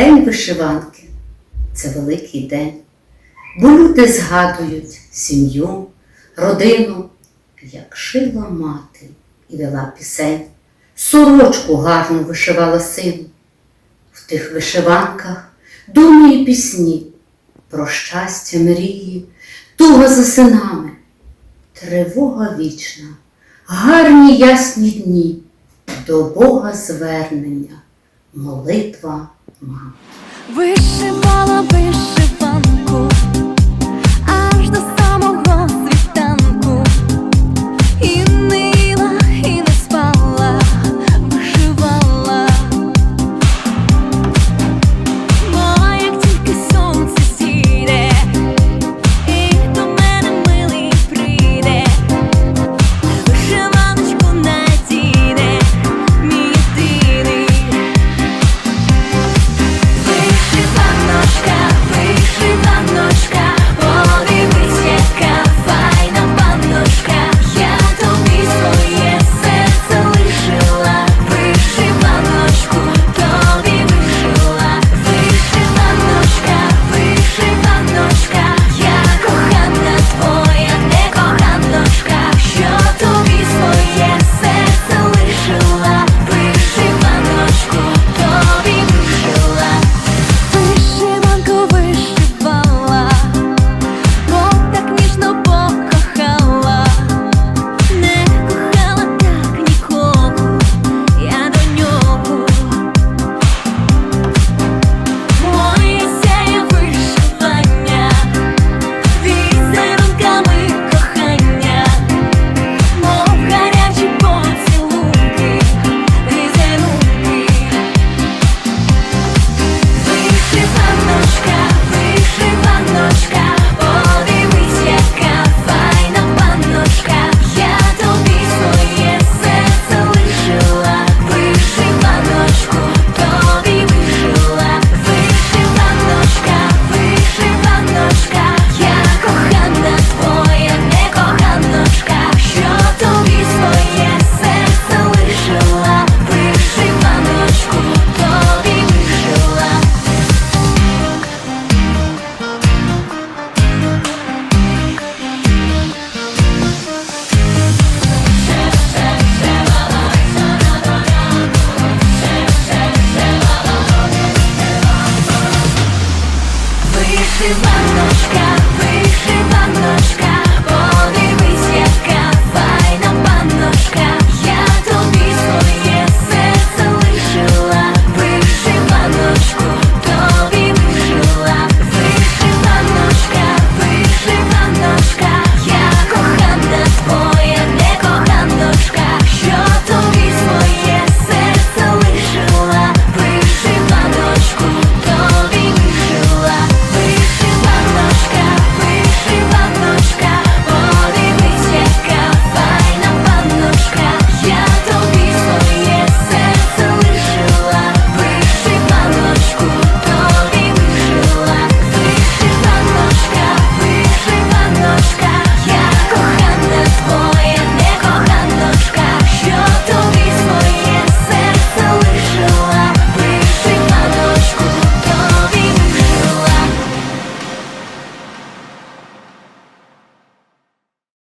День вишиванки це великий день, бо люди згадують сім'ю, родину, як шила мати і вела пісень, сорочку гарно вишивала син. В тих вишиванках думи і пісні, про щастя, мрії, туга за синами, тривога вічна, гарні ясні дні, до Бога звернення молитва мам. мала вишивала.